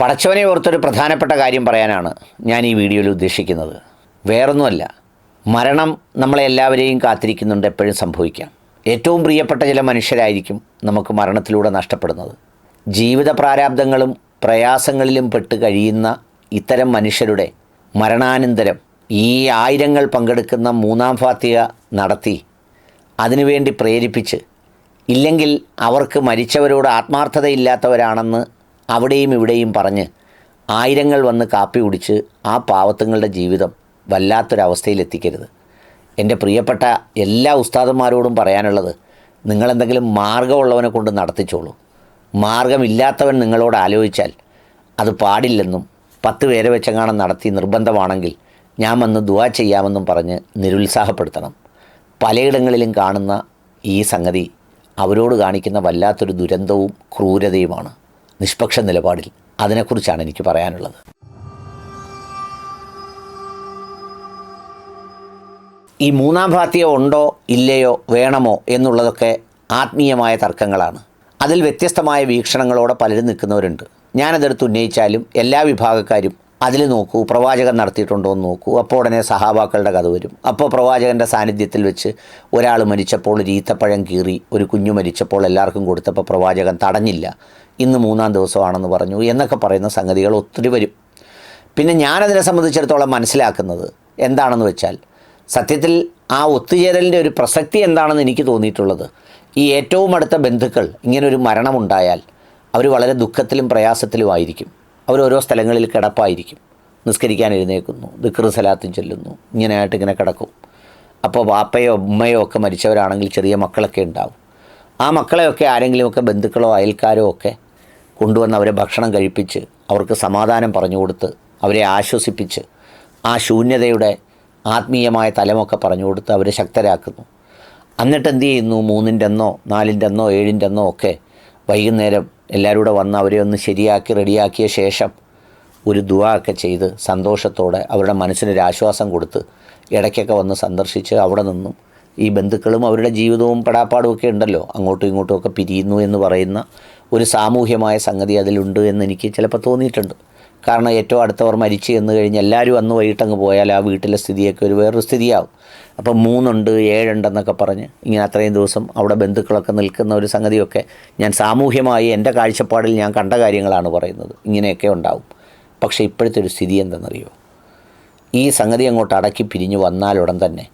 പടച്ചവനെ ഓർത്തൊരു പ്രധാനപ്പെട്ട കാര്യം പറയാനാണ് ഞാൻ ഈ വീഡിയോയിൽ ഉദ്ദേശിക്കുന്നത്. വേറൊന്നുമല്ല മരണം നമ്മളെ എല്ലാവരെയും കാത്തിരിക്കുന്നുണ്ട് എപ്പോഴും സംഭവിക്കാം. ഏറ്റവും പ്രിയപ്പെട്ട ചില മനുഷ്യരായിരിക്കും നമുക്ക് മരണത്തിലൂടെ നഷ്ടപ്പെടുന്നത്. ജീവിത പ്രാരാബ്ദങ്ങളും പ്രയാസങ്ങളിലും പെട്ട് കഴിയുന്ന ഇത്തരം മനുഷ്യരുടെ മരണാനന്തരം ഈ ആയിരങ്ങൾ പങ്കെടുക്കുന്ന മൂന്നാം ഫാത്തിക നടത്തി അതിനുവേണ്ടി പ്രേരിപ്പിച്ച് ഇല്ലെങ്കിൽ അവർക്ക് മരിച്ചവരോട് ആത്മാർത്ഥതയില്ലാത്തവരാണെന്ന് അവിടെയും ഇവിടെയും പറഞ്ഞ് ആയിരങ്ങൾ വന്ന് കാപ്പി കുടിച്ച് ആ പാവത്തുങ്ങളുടെ ജീവിതം വല്ലാത്തൊരവസ്ഥയിലെത്തിക്കരുത്. എന്റെ പ്രിയപ്പെട്ട എല്ലാ ഉസ്താദന്മാരോടും പറയാനുള്ളത് നിങ്ങളെന്തെങ്കിലും മാർഗമുള്ളവനെ കൊണ്ട് നടത്തിച്ചോളൂ. മാർഗമില്ലാത്തവൻ നിങ്ങളോട് ആലോചിച്ചാൽ അത് പാടില്ലെന്നും പത്ത് പേരെ വെച്ചെങ്ങാണം നടത്തി നിർബന്ധമാണെങ്കിൽ ഞാൻ വന്ന് ദുവാ ചെയ്യാമെന്നും പറഞ്ഞ് നിരുത്സാഹപ്പെടുത്തണം. പലയിടങ്ങളിലും കാണുന്ന ഈ സംഗതി അവരോട് കാണിക്കുന്ന വല്ലാത്തൊരു ദുരന്തവും ക്രൂരതയുമാണ്. നിഷ്പക്ഷ നിലപാടിൽ അതിനെക്കുറിച്ചാണ് എനിക്ക് പറയാനുള്ളത്. ഈ മൂന്നാം ഭാത്യം ഉണ്ടോ ഇല്ലയോ വേണമോ എന്നുള്ളതൊക്കെ ആത്മീയമായ തർക്കങ്ങളാണ്. അതിൽ വ്യത്യസ്തമായ വീക്ഷണങ്ങളോടെ പലരും നിൽക്കുന്നവരുണ്ട്. ഞാനതെടുത്ത് ഉന്നയിച്ചാലും എല്ലാ വിഭാഗക്കാരും അതിൽ നോക്കൂ പ്രവാചകൻ നടത്തിയിട്ടുണ്ടോ എന്ന് നോക്കൂ. അപ്പോൾ ഉടനെ സഹാബാക്കളുടെ കഥ വരും. അപ്പോൾ പ്രവാചകന്റെ സാന്നിധ്യത്തിൽ വെച്ച് ഒരാൾ മരിച്ചപ്പോൾ ഒരു ഈത്തപ്പഴം കീറി ഒരു കുഞ്ഞു മരിച്ചപ്പോൾ എല്ലാവർക്കും കൊടുത്തപ്പോൾ പ്രവാചകൻ തടഞ്ഞില്ല. ഇന്ന് മൂന്നാം ദിവസമാണെന്ന് പറഞ്ഞു എന്നൊക്കെ പറയുന്ന സംഗതികൾ ഒത്തിരി വരും. പിന്നെ ഞാനതിനെ സംബന്ധിച്ചിടത്തോളം മനസ്സിലാക്കുന്നത് എന്താണെന്ന് വെച്ചാൽ സത്യത്തിൽ ആ ഒത്തുചേരലിന്റെ ഒരു പ്രസക്തി എന്താണെന്ന് എനിക്ക് തോന്നിയിട്ടുള്ളത്. ഈ ഏറ്റവും അടുത്ത ബന്ധുക്കൾ ഇങ്ങനൊരു മരണമുണ്ടായാൽ അവർ വളരെ ദുഃഖത്തിലും പ്രയാസത്തിലും ഓരോ സ്ഥലങ്ങളിൽ കിടപ്പായിരിക്കും. നിസ്കരിക്കാൻ എഴുന്നേൽക്കുന്നു ദിക്റ് സലാത്തും ചെല്ലുന്നു ഇങ്ങനെയായിട്ട് ഇങ്ങനെ കിടക്കും. അപ്പോൾ വാപ്പയോ ഉമ്മയോ ഒക്കെ മരിച്ചവരാണെങ്കിൽ ചെറിയ മക്കളൊക്കെ ഉണ്ടാവും. ആ മക്കളെയൊക്കെ ആരെങ്കിലുമൊക്കെ ബന്ധുക്കളോ അയൽക്കാരോ ഒക്കെ കൊണ്ടുവന്ന് അവരെ ഭക്ഷണം കഴിപ്പിച്ച് അവർക്ക് സമാധാനം പറഞ്ഞു കൊടുത്ത് അവരെ ആശ്വസിപ്പിച്ച് ആ ശൂന്യതയുടെ ആത്മീയമായ തലമൊക്കെ പറഞ്ഞു കൊടുത്ത് അവരെ ശക്തരാക്കുന്നു. എന്നിട്ട് എന്ത് ചെയ്യുന്നു? മൂന്നിന്റെ എന്നോ നാലിന്റെ എന്നോ ഏഴിന്റെ എന്നോ ഒക്കെ വൈകുന്നേരം എല്ലാവരും കൂടെ വന്ന് അവരെ ഒന്ന് ശരിയാക്കി റെഡിയാക്കിയ ശേഷം ഒരു ദുവാ ഒക്കെ ചെയ്ത് സന്തോഷത്തോടെ അവരുടെ മനസ്സിനൊരു ആശ്വാസം കൊടുത്ത് ഇടയ്ക്കൊക്കെ വന്ന് സന്ദർശിച്ച് അവിടെ നിന്നും ഈ ബന്ധുക്കളും അവരുടെ ജീവിതവും പെടാപ്പാടും ഒക്കെ ഉണ്ടല്ലോ. അങ്ങോട്ടും ഇങ്ങോട്ടും ഒക്കെ പിരിയുന്നു എന്ന് പറയുന്ന ഒരു സാമൂഹ്യമായ സംഗതി അതിലുണ്ട് എന്ന് എനിക്ക് ചിലപ്പോൾ തോന്നിയിട്ടുണ്ട്. കാരണം ഏറ്റവും അടുത്തവർ മരിച്ചു എന്ന് കഴിഞ്ഞ് എല്ലാവരും അന്ന് വൈകിട്ടങ്ങ് പോയാൽ ആ വീട്ടിലെ സ്ഥിതിയൊക്കെ ഒരു വേറൊരു സ്ഥിതിയാവും. അപ്പം മൂന്നുണ്ട് ഏഴുണ്ടെന്നൊക്കെ പറഞ്ഞ് ഇങ്ങനെ അത്രയും ദിവസം അവിടെ ബന്ധുക്കളൊക്കെ നിൽക്കുന്ന ഒരു സംഗതിയൊക്കെ ഞാൻ സാമൂഹ്യമായി എന്റെ കാഴ്ചപ്പാടിൽ ഞാൻ കണ്ട കാര്യങ്ങളാണ് പറയുന്നത്. ഇങ്ങനെയൊക്കെ ഉണ്ടാവും. പക്ഷേ ഇപ്പോഴത്തെ ഒരു സ്ഥിതി എന്തെന്നറിയോ? ഈ സംഗതി അങ്ങോട്ട് അടക്കി പിരിഞ്ഞു വന്നാലുടൻ തന്നെ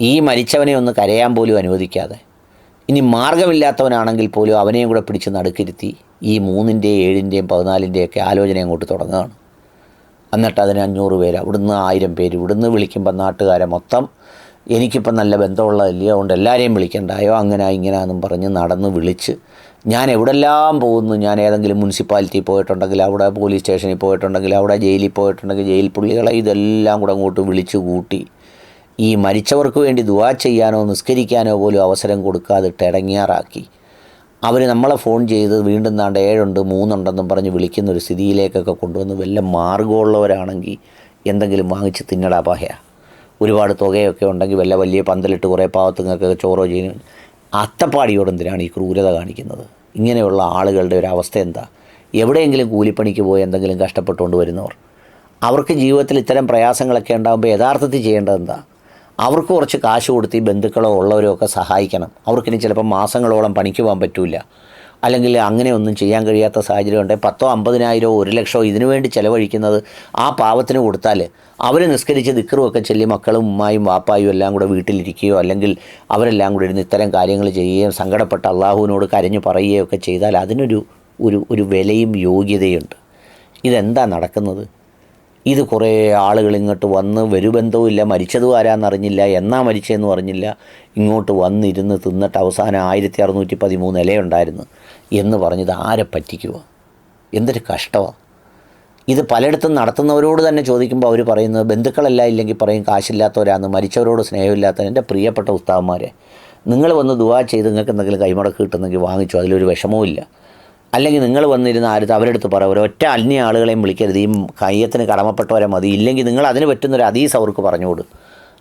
ഈ മരിച്ചവനെ ഒന്ന് കരയാൻ പോലും അനുവദിക്കാതെ ഇനി മാർഗമില്ലാത്തവനാണെങ്കിൽ പോലും അവനെയും കൂടെ പിടിച്ച് നടുക്കിരുത്തി ഈ മൂന്നിന്റെയും ഏഴിന്റെയും പതിനാലിന്റെയൊക്കെ ആലോചന അങ്ങോട്ട് തുടങ്ങുകയാണ്. എന്നിട്ട് അതിന് അഞ്ഞൂറ് പേര്. അവിടുന്ന് ആയിരം പേര്. ഇവിടുന്ന് വിളിക്കുമ്പോൾ നാട്ടുകാരെ മൊത്തം എനിക്കിപ്പം നല്ല ബന്ധമുള്ളതല്ലേ? അതുകൊണ്ട് എല്ലാവരെയും വിളിക്കണ്ടായോ അങ്ങനെ ഇങ്ങനെയാണെന്നും പറഞ്ഞ് നടന്ന് വിളിച്ച് ഞാൻ എവിടെല്ലാം പോകുന്നു? ഞാൻ ഏതെങ്കിലും മുനിസിപ്പാലിറ്റി പോയിട്ടുണ്ടെങ്കിൽ അവിടെ പോലീസ് സ്റ്റേഷനിൽ പോയിട്ടുണ്ടെങ്കിൽ അവിടെ ജയിലിൽ പോയിട്ടുണ്ടെങ്കിൽ ജയിൽ പുള്ളികളെ ഇതെല്ലാം കൂടെ അങ്ങോട്ട് വിളിച്ചു കൂട്ടി. ഈ മരിച്ചവർക്ക് വേണ്ടി ദുവാ ചെയ്യാനോ നിസ്കരിക്കാനോ പോലും അവസരം കൊടുക്കാതിട്ട് ഇടങ്ങിയാറാക്കി അവർ നമ്മളെ ഫോൺ ചെയ്ത് വീണ്ടും നാണ്ട് ഏഴുണ്ട് മൂന്നുണ്ടെന്നും പറഞ്ഞ് വിളിക്കുന്ന ഒരു സ്ഥിതിയിലേക്കൊക്കെ കൊണ്ടുവന്ന് വല്ല മാർഗമുള്ളവരാണെങ്കിൽ എന്തെങ്കിലും വാങ്ങിച്ച് തിന്നടാ പാഹയ. ഒരുപാട് തുകയൊക്കെ ഉണ്ടെങ്കിൽ വല്ല വലിയ പന്തലിട്ട് കുറേ പാവത്തുങ്ങൾക്കൊക്കെ ചോറോ ചെയ്യുന്നു അത്തപ്പാടിയോട് എന്തിനാണ് ഈ ക്രൂരത കാണിക്കുന്നത്? ഇങ്ങനെയുള്ള ആളുകളുടെ ഒരു അവസ്ഥ എന്താ? എവിടെയെങ്കിലും കൂലിപ്പണിക്ക് പോയി എന്തെങ്കിലും കഷ്ടപ്പെട്ടുകൊണ്ട് വരുന്നവർ അവർക്ക് ജീവിതത്തിൽ ഇത്തരം പ്രയാസങ്ങളൊക്കെ ഉണ്ടാകുമ്പോൾ യഥാർത്ഥത്തിൽ ചെയ്യേണ്ടത് എന്താ? അവർക്ക് കുറച്ച് കാശ് കൊടുത്ത് ഈ ബന്ധുക്കളോ ഉള്ളവരോ ഒക്കെ സഹായിക്കണം. അവർക്കിനി ചിലപ്പോൾ മാസങ്ങളോളം പണിക്ക് പോകാൻ പറ്റില്ല അല്ലെങ്കിൽ അങ്ങനെ ഒന്നും ചെയ്യാൻ കഴിയാത്ത സാഹചര്യം ഉണ്ടെങ്കിൽ പത്തോ അമ്പതിനായിരമോ ഒരു ലക്ഷമോ ഇതിനു വേണ്ടി ചിലവഴിക്കുന്നത് ആ പാവത്തിന് കൊടുത്താൽ അവർ നിസ്കരിച്ച് ദിക്കറുമൊക്കെ ചെല്ലി മക്കളും ഉമ്മായും വാപ്പായും എല്ലാം കൂടെ വീട്ടിലിരിക്കുകയോ അല്ലെങ്കിൽ അവരെല്ലാം കൂടെ ഇരുന്ന് ഇത്തരം കാര്യങ്ങൾ ചെയ്യുകയും സങ്കടപ്പെട്ട അള്ളാഹുവിനോട് കരഞ്ഞു പറയുകയോ ഒക്കെ ചെയ്താൽ അതിനൊരു ഒരു ഒരു വിലയും യോഗ്യതയുണ്ട്. ഇതെന്താ നടക്കുന്നത്? ഇത് കുറേ ആളുകൾ ഇങ്ങോട്ട് വന്ന് വരുബന്ധവും ഇല്ല മരിച്ചതും ആരാന്നറിഞ്ഞില്ല എന്നാ മരിച്ചതെന്ന് പറഞ്ഞില്ല. ഇങ്ങോട്ട് വന്നിരുന്ന് തിന്നിട്ട് അവസാനം ആയിരത്തി അറുന്നൂറ്റി പതിമൂന്ന് ഇലയുണ്ടായിരുന്നു എന്ന് പറഞ്ഞത് ആരെ പറ്റിക്കുക എന്തൊരു കഷ്ടമാണ് ഇത് പലയിടത്തും നടത്തുന്നവരോട് തന്നെ ചോദിക്കുമ്പോൾ അവർ പറയുന്നത് ബന്ധുക്കളെല്ലാം ഇല്ലെങ്കിൽ പറയും കാശില്ലാത്തവരാന്ന് മരിച്ചവരോട് സ്നേഹമില്ലാത്ത എന്റെ പ്രിയപ്പെട്ട ഉസ്താവന്മാരെ നിങ്ങൾ വന്ന് ദുവാ ചെയ്ത് നിങ്ങൾക്ക് എന്തെങ്കിലും കൈമുടക്ക് കിട്ടുന്നെങ്കിൽ വാങ്ങിച്ചു അതിലൊരു വിഷമവും അല്ലെങ്കിൽ നിങ്ങൾ വന്നിരുന്ന ആരുത്ത് അവരെടുത്ത് പറ ഒരൊറ്റ അന്യ ആളുകളെയും വിളിക്കരുത്. ഈ കയ്യത്തിന് കടമപ്പെട്ടവരെ മതി. ഇല്ലെങ്കിൽ നിങ്ങൾ അതിന് പറ്റുന്നൊരു അതീസ് അവർക്ക് പറഞ്ഞുകൊടു.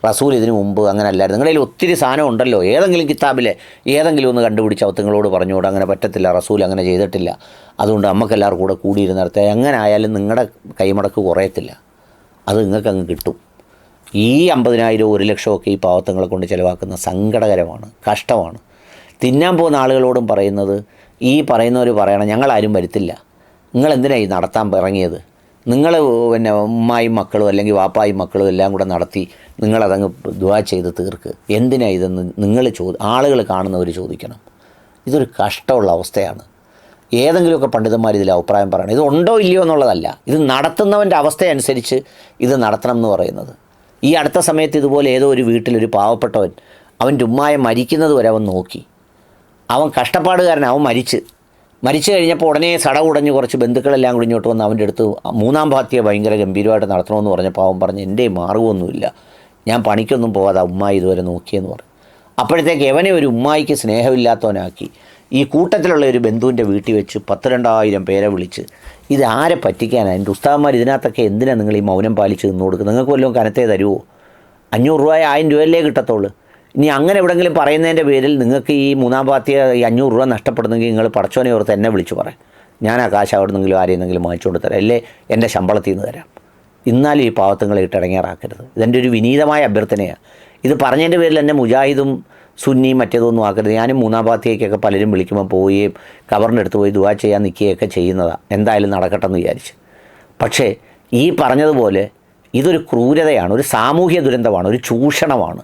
റസൂൽ ഇതിനു മുമ്പ് അങ്ങനെ അല്ലായിരുന്നു. നിങ്ങളുടെ ഒത്തിരി സാധനം ഉണ്ടല്ലോ. ഏതെങ്കിലും കിതാബിലെ ഏതെങ്കിലും ഒന്ന് കണ്ടുപിടിച്ച് അവത്തുങ്ങളോട് പറഞ്ഞുകൂടെ. അങ്ങനെ പറ്റത്തില്ല. റസൂൽ അങ്ങനെ ചെയ്തിട്ടില്ല. അതുകൊണ്ട് നമുക്കെല്ലാവർക്കും കൂടെ കൂടിയിരുന്നിടത്തെ എങ്ങനെ ആയാലും നിങ്ങളുടെ കൈമടക്ക് കുറയത്തില്ല. അത് നിങ്ങൾക്ക് അങ്ങ് കിട്ടും. ഈ അമ്പതിനായിരം ഒരു ലക്ഷമൊക്കെ ഈ പാവത്തങ്ങളെ കൊണ്ട് ചിലവാക്കുന്ന സങ്കടകരമാണ്. കഷ്ടമാണ്. തിന്നാൻ പോകുന്ന ആളുകളോടും പറയുന്നത് ഈ പറയുന്നവർ പറയണം ഞങ്ങളാരും വരുത്തില്ല. നിങ്ങൾ എന്തിനാണ് നടത്താൻ ഇറങ്ങിയത്? നിങ്ങൾ പിന്നെ ഉമ്മായും മക്കളും അല്ലെങ്കിൽ വാപ്പായും മക്കളും എല്ലാം കൂടെ നടത്തി നിങ്ങളതങ്ങ് ദുവാ ചെയ്ത് തീർക്ക്. എന്തിനാണ് ഇതെന്ന് നിങ്ങൾ ചോദി ആളുകൾ കാണുന്നവർ ചോദിക്കണം. ഇതൊരു കഷ്ടമുള്ള അവസ്ഥയാണ്. ഏതെങ്കിലുമൊക്കെ പണ്ഡിതന്മാർ ഇതിൽ അഭിപ്രായം പറയണം. ഇത് ഉണ്ടോ ഇല്ലയോ എന്നുള്ളതല്ല. ഇത് നടത്തുന്നവന്റെ അവസ്ഥയനുസരിച്ച് ഇത് നടത്തണം എന്ന് പറയുന്നത്. ഈ അടുത്ത സമയത്ത് ഇതുപോലെ ഏതോ ഒരു വീട്ടിലൊരു പാവപ്പെട്ടവൻ അവന്റെ ഉമ്മായ മരിക്കുന്നത് വരെ അവൻ നോക്കി. അവൻ കഷ്ടപ്പാടുകാരൻ അവൻ മരിച്ച്. മരിച്ചു കഴിഞ്ഞപ്പോൾ ഉടനെ സട ഉടഞ്ഞ് കുറച്ച് ബന്ധുക്കളെല്ലാം കൂടി ഇങ്ങോട്ട് വന്ന് അവന്റെ അടുത്ത് മൂന്നാം ഭാത്യയെ ഭയങ്കര ഗംഭീരമായിട്ട് നടത്തണമെന്ന് പറഞ്ഞപ്പോൾ അവൻ പറഞ്ഞ് എന്റെ മാർഗമൊന്നുമില്ല. ഞാൻ പണിക്കൊന്നും പോകാതെ ഉമ്മായി ഇതുവരെ നോക്കിയെന്ന് പറഞ്ഞു. അപ്പോഴത്തേക്ക് എവനെ ഒരു ഉമ്മായിക്ക് സ്നേഹമില്ലാത്തവനാക്കി. ഈ കൂട്ടത്തിലുള്ള ഒരു ബന്ധുവിന്റെ വീട്ടിൽ വെച്ച് പത്ത് രണ്ടായിരം പേരെ വിളിച്ച് ഇത് ആരെ പറ്റിക്കാനാണ് എന്റെ ഉസ്താവന്മാർ ഇതിനകത്തൊക്കെ എന്തിനാണ് നിങ്ങൾ ഈ മൗനം പാലിച്ച് നിന്ന് കൊടുക്കുന്നത് നിങ്ങൾക്ക് വല്ലതും കനത്തേ തരുമോ അഞ്ഞൂറ് രൂപ ആയിരം രൂപയല്ലേ കിട്ടത്തുള്ളൂ. ഇനി അങ്ങനെ എവിടെങ്കിലും പറയുന്നതിന്റെ പേരിൽ നിങ്ങൾക്ക് ഈ മൂന്നാം പാർട്ടിയെ ഈ അഞ്ഞൂറ് രൂപ നഷ്ടപ്പെടുന്നെങ്കിൽ നിങ്ങൾ പടച്ചോനെ ഓർത്ത് എന്നെ വിളിച്ചു പറയാം ഞാൻ ആ കാശ് അവിടെ നിന്നെങ്കിലും ആരെയെന്നെങ്കിലും വാങ്ങിച്ചുകൊണ്ട് തരാം. അല്ലേ? എന്റെ ശമ്പളത്തിൽ നിന്ന് തരാം. ഇന്നാലും ഈ പാവത്തുങ്ങളെ ഇട്ടിറങ്ങിയാറാക്കരുത് ഇതെന്റെ ഒരു വിനീതമായ അഭ്യർത്ഥനയാണ് ഇത് പറഞ്ഞതിന്റെ പേരിൽ എന്നെ മുജാഹിദും സുന്നിയും മറ്റേതൊന്നും ആക്കരുത്. ഞാനും മൂന്നാം പാർട്ടിയേക്കൊക്കെ പലരും വിളിക്കുമ്പോൾ പോവുകയും കവറിന്റെ അടുത്ത് പോയി ദുവാ ചെയ്യാൻ നിൽക്കുകയൊക്കെ ചെയ്യുന്നതാണ് എന്തായാലും നടക്കട്ടെ എന്ന് വിചാരിച്ച്. പക്ഷേ ഈ പറഞ്ഞതുപോലെ ഇതൊരു ക്രൂരതയാണ് ഒരു സാമൂഹ്യ ദുരന്തമാണ് ഒരു ചൂഷണമാണ്.